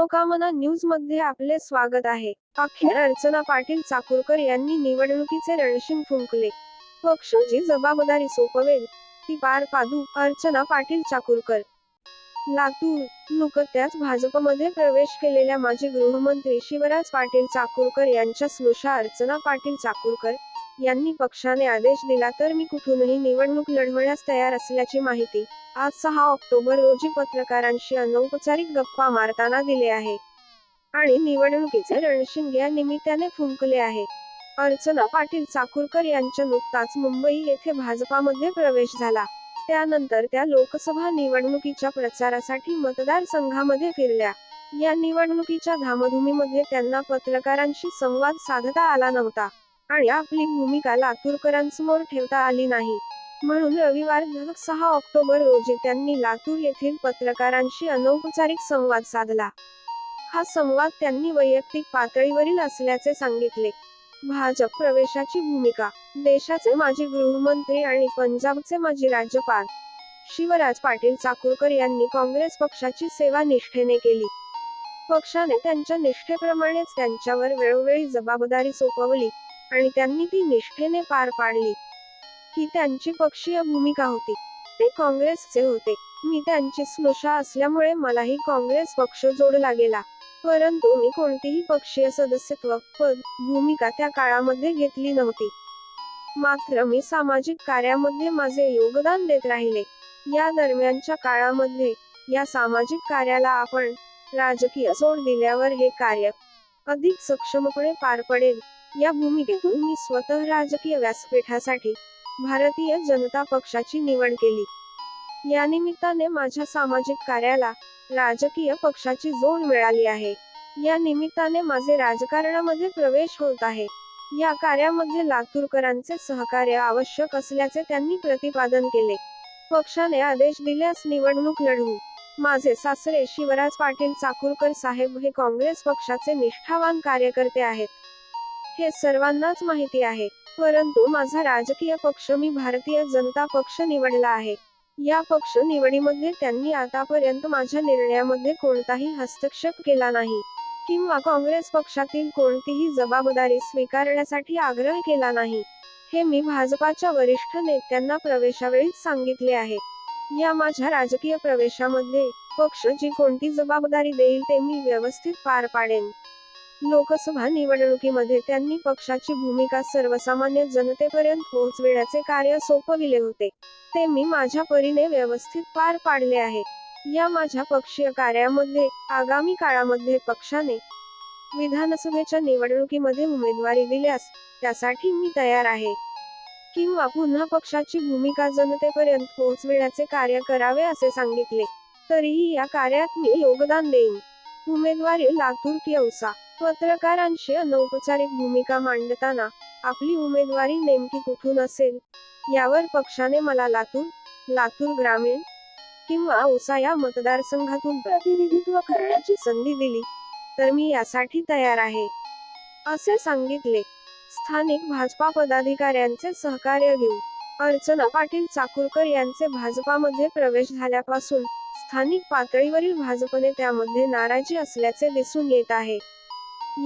मनोकामना न्यूजमध्ये आपले स्वागत आहे. अखेर अर्चना पाटील चाकूरकर यांनी निवडणुकीचे रणशिंग फुंकले. पक्ष जी जबाबदारी सोपवेल ती पार पाडू अर्चना पाटील चाकूरकर. लातूर नुकत्याच भाजपमध्ये प्रवेश केलेल्या माजी गृहमंत्री शिवराज पाटील चाकूरकर यांच्या स्नुषा अर्चना पाटील चाकूरकर यांनी पक्षाने आदेश दिला तर मी कुठूनही निवडणूक लढवण्यास तयार असल्याची माहिती आज सहा ऑक्टोबर रोजी पत्रकारांशी अनौपचारिक गप्पा मारताना दिले आहे. आणि निवडणुकीचे रणशिंग या निमित्ताने फुंकले आहे. अर्चना पाटील चाकूरकर यांच्या नुकताच मुंबई येथे भाजपामध्ये प्रवेश झाला. त्यानंतर त्या लोकसभा निवडणुकीच्या प्रचारासाठी मतदारसंघामध्ये फिरल्या. या निवडणुकीच्या धामधुमीमध्ये त्यांना पत्रकारांशी संवाद साधता आला नव्हता. आणि आपली भूमिका लातूरकरांसमोर ठेवता आली नाही. म्हणून रविवार सहा ऑक्टोबर रोजी त्यांनी लातूर येथील पत्रकारांशी अनौपचारिक संवाद साधला. हा संवाद त्यांनी वैयक्तिक पातळीवरील असल्याचे सांगितले. भाजप प्रवेशाची भूमिका देशाचे माजी गृहमंत्री आणि पंजाबचे माजी राज्यपाल शिवराज पाटील चाकूरकर यांनी काँग्रेस पक्षाची सेवा निष्ठेने केली. पक्षाने त्यांच्या निष्ठेप्रमाणेच त्यांच्यावर वेळोवेळी जबाबदारी सोपवली. आणि त्यांनी ती निष्ठेने पार पाडली. ही त्यांची पक्षीय भूमिका होती. ते काँग्रेसचे होते. मी त्यांची स्नुषा असल्यामुळे मलाही काँग्रेस पक्ष जोडला गेला परंतु मी कोणतीही पक्षीय सदस्यत्व पद भूमिका त्या काळामध्ये घेतली नव्हती. मात्र मी सामाजिक कार्यामध्ये माझे योगदान देत राहिले. या दरम्यानच्या काळामध्ये या सामाजिक कार्याला आपण राजकीय जोड दिल्यावर हे कार्य अधिक सक्षमपणे पार पडेल. या भूमिकेतून मी स्वतः राजकीय व्यासपीठासाठी भारतीय जनता पक्षाची निवड केली. या निमित्ताने माझ्या सामाजिक कार्याला राजकीय पक्षाची जोड मिळाली आहे. या निमित्ताने माझे राजकारणामध्ये प्रवेश होत आहे. या कार्यामध्ये लातूरकरांचे सहकार्य आवश्यक असल्याचे त्यांनी प्रतिपादन केले. पक्षाने आदेश दिल्यास निवडणूक लढवू. माझे सासरे शिवराज पाटील चाकूरकर साहेब हे काँग्रेस पक्षाचे निष्ठावान कार्यकर्ते आहेत. हे सर्वांनाच माहिती आहे. परंतु माझा राजकीय पक्ष मी भारतीय जनता पक्ष निवडला आहे. या पक्ष निवडीमध्ये त्यांनी आतापर्यंत माझ्या निर्णयामध्ये कोणताही हस्तक्षेप केला नाही. किंवा काँग्रेस पक्षातील कोणतीही जबाबदारी स्वीकारण्यासाठी आग्रह केला नाही. हे मी भाजपाच्या वरिष्ठ नेत्यांना प्रवेशावेळीच सांगितले आहे. या माझ्या राजकीय प्रवेशामध्ये पक्ष जी कोणती जबाबदारी देईल ते मी व्यवस्थित पार पाडेन. लोकसभा निवडणुकीमध्ये त्यांनी पक्षाची भूमिका सर्वसामान्य जनतेपर्यंत पोहोचविण्याचे कार्य सोपविले होते. ते मी माझ्या परीने व्यवस्थित पार पाडले आहे. या माझ्या पक्षीय कार्यामध्ये आगामी काळामध्ये पक्षाने विधानसभेच्या निवडणुकीमध्ये उमेदवारी दिल्यास त्यासाठी मी तयार आहे. किंवा पुन्हा पक्षाची भूमिका जनतेपर्यंत पोहोचविण्याचे कार्य करावे असे सांगितले तरीही या कार्यात मी योगदान देईन. उमेदवारी लातूर की औसा. पत्रकारांशी अनौपचारिक भूमिका मांडताना आपली उमेदवारी नेमकी कुठून असेल? यावर पक्षाने मला लातूर लातूर ग्रामीण किंवा औसा या मतदारसंघातून प्रतिनिधित्व करण्याची संधी दिली तर मी यासाठी तयार आहे. असे सांगितले. स्थानिक भाजपा पदाधिकाऱ्यांचे सहकार्य घेऊ अर्चना पाटील चाकूरकर यांचे भाजपामध्ये प्रवेश झाल्यापासून स्थानिक पातळीवरील भाजपने त्यामध्ये नाराजी असल्याचे दिसून येत आहे.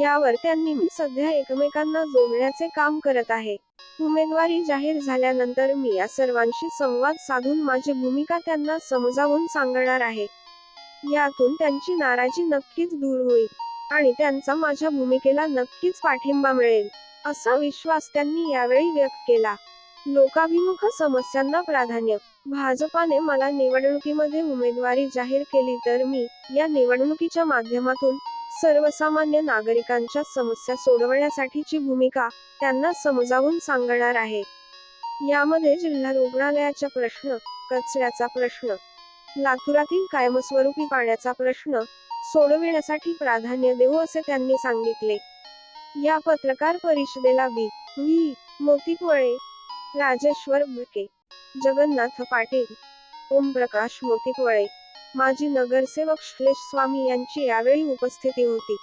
यावर त्यांनी मी सध्या एकमेकांना जोडण्याचे काम करत आहे. उमेदवारी जाहीर झाल्यानंतर मी या सर्वांशी संवाद साधून माझी भूमिका त्यांना समजावून सांगणार आहे. यातून त्यांची नाराजी नक्कीच दूर होईल आणि त्यांचा माझ्या भूमिकेला नक्कीच पाठिंबा मिळेल असा विश्वास त्यांनी यावेळी व्यक्त केला. लोकाभिमुख समस्यांना प्राधान्य. भाजपाने मला निवडणुकीमध्ये उमेदवारी जाहीर केली तर मी या निवडणुकीच्या माध्यमातून सर्वसामान्य नागरिकांच्या समस्या सोडवण्यासाठीची भूमिका त्यांना समजावून सांगणार आहे. यामध्ये जिल्हा रुग्णालयाचा प्रश्न कचऱ्याचा प्रश्न लातूरातील कायमस्वरूपी पाण्याचा प्रश्न सोडविण्यासाठी प्राधान्य देऊ असे त्यांनी सांगितले. या पत्रकार परिषदेला बी. व्ही. मोतीपळे राजेश्वर भके जगन्नाथ पाटील ओमप्रकाश मोतीपळे माजी नगरसेवक श्लेष स्वामी यांची यावेळी उपस्थिती होती.